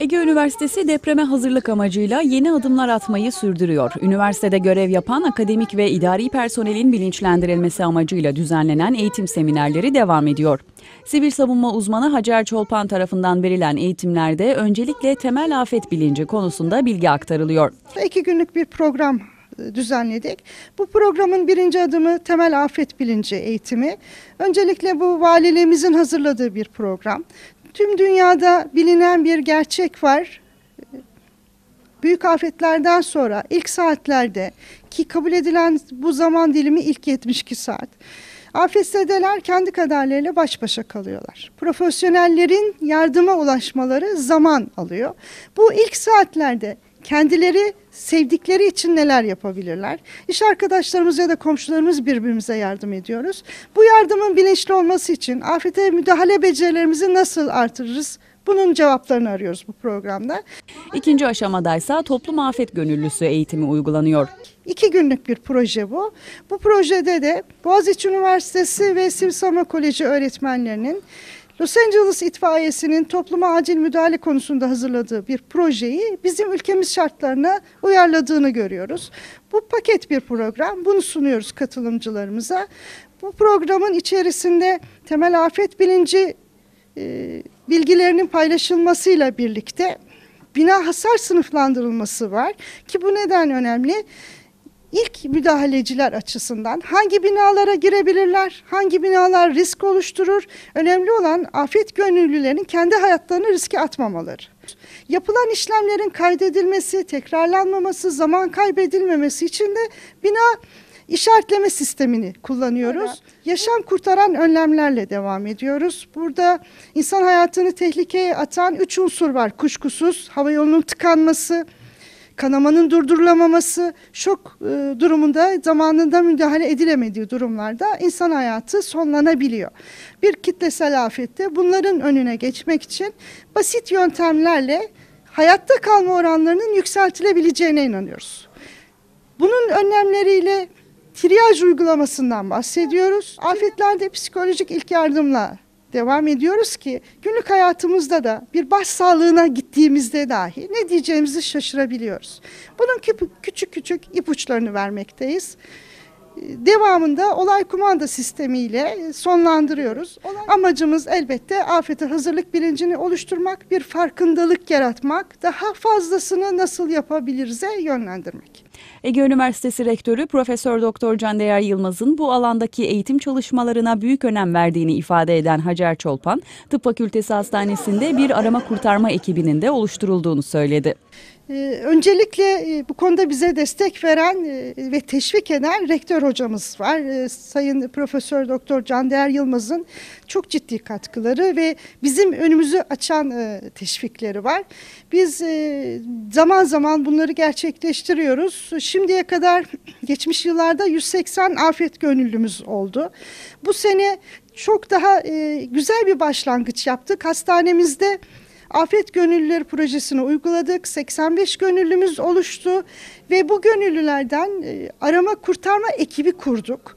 Ege Üniversitesi depreme hazırlık amacıyla yeni adımlar atmayı sürdürüyor. Üniversitede görev yapan akademik ve idari personelin bilinçlendirilmesi amacıyla düzenlenen eğitim seminerleri devam ediyor. Sivil savunma uzmanı Hacer Çolpan tarafından verilen eğitimlerde öncelikle temel afet bilinci konusunda bilgi aktarılıyor. İki günlük bir program düzenledik. Bu programın birinci adımı temel afet bilinci eğitimi. Öncelikle bu valiliğimizin hazırladığı bir program. Tüm dünyada bilinen bir gerçek var. Büyük afetlerden sonra ilk saatlerde ki kabul edilen bu zaman dilimi ilk 72 saat. Afetzedeler kendi kaderleriyle baş başa kalıyorlar. Profesyonellerin yardıma ulaşmaları zaman alıyor. Bu ilk saatlerde kendileri sevdikleri için neler yapabilirler? İş arkadaşlarımız ya da komşularımız birbirimize yardım ediyoruz. Bu yardımın bilinçli olması için afete müdahale becerilerimizi nasıl artırırız? Bunun cevaplarını arıyoruz bu programda. İkinci aşamadaysa toplum afet gönüllüsü eğitimi uygulanıyor. İki günlük bir proje bu. Bu projede de Boğaziçi Üniversitesi ve Sivil Savunma Koleji öğretmenlerinin Los Angeles itfaiyesinin topluma acil müdahale konusunda hazırladığı bir projeyi bizim ülkemiz şartlarına uyarladığını görüyoruz. Bu paket bir program. Bunu sunuyoruz katılımcılarımıza. Bu programın içerisinde temel afet bilinci e, bilgilerinin paylaşılmasıyla birlikte bina hasar sınıflandırılması var ki bu neden önemli? İlk müdahaleciler açısından hangi binalara girebilirler, hangi binalar risk oluşturur? Önemli olan afet gönüllülerin kendi hayatlarını riske atmamaları. Yapılan işlemlerin kaydedilmesi, tekrarlanmaması, zaman kaybedilmemesi için de bina işaretleme sistemini kullanıyoruz. Evet. Yaşam kurtaran önlemlerle devam ediyoruz. Burada insan hayatını tehlikeye atan üç unsur var kuşkusuz. Hava yolunun tıkanması, kanamanın durdurulamaması, şok e, durumunda zamanında müdahale edilemediği durumlarda insan hayatı sonlanabiliyor. Bir kitlesel afette bunların önüne geçmek için basit yöntemlerle hayatta kalma oranlarının yükseltilebileceğine inanıyoruz. Bunun önlemleriyle triyaj uygulamasından bahsediyoruz. Afetlerde psikolojik ilk yardımla devam ediyoruz ki günlük hayatımızda da bir baş sağlığına gittiğimizde dahi ne diyeceğimizi şaşırabiliyoruz. Bunun küçük küçük ipuçlarını vermekteyiz. Devamında olay kumanda sistemiyle sonlandırıyoruz. Amacımız elbette afete hazırlık bilincini oluşturmak, bir farkındalık yaratmak, daha fazlasını nasıl yapabiliriz'e yönlendirmek. Ege Üniversitesi Rektörü Profesör Doktor Candeyer Yılmaz'ın bu alandaki eğitim çalışmalarına büyük önem verdiğini ifade eden Hacer Çolpan, Tıp Fakültesi Hastanesi'nde bir arama kurtarma ekibinin de oluşturulduğunu söyledi. Ee, öncelikle e, bu konuda bize destek veren e, ve teşvik eden rektör hocamız var. E, Sayın Profesör Doktor Candeğer Yılmaz'ın çok ciddi katkıları ve bizim önümüzü açan teşvikleri var. Biz zaman zaman bunları gerçekleştiriyoruz. Şimdiye kadar geçmiş yıllarda 180 afet gönüllümüz oldu. Bu sene çok daha güzel bir başlangıç yaptık. Hastanemizde Afet Gönüllüleri projesini uyguladık. 85 gönüllümüz oluştu ve bu gönüllülerden e, arama kurtarma ekibi kurduk.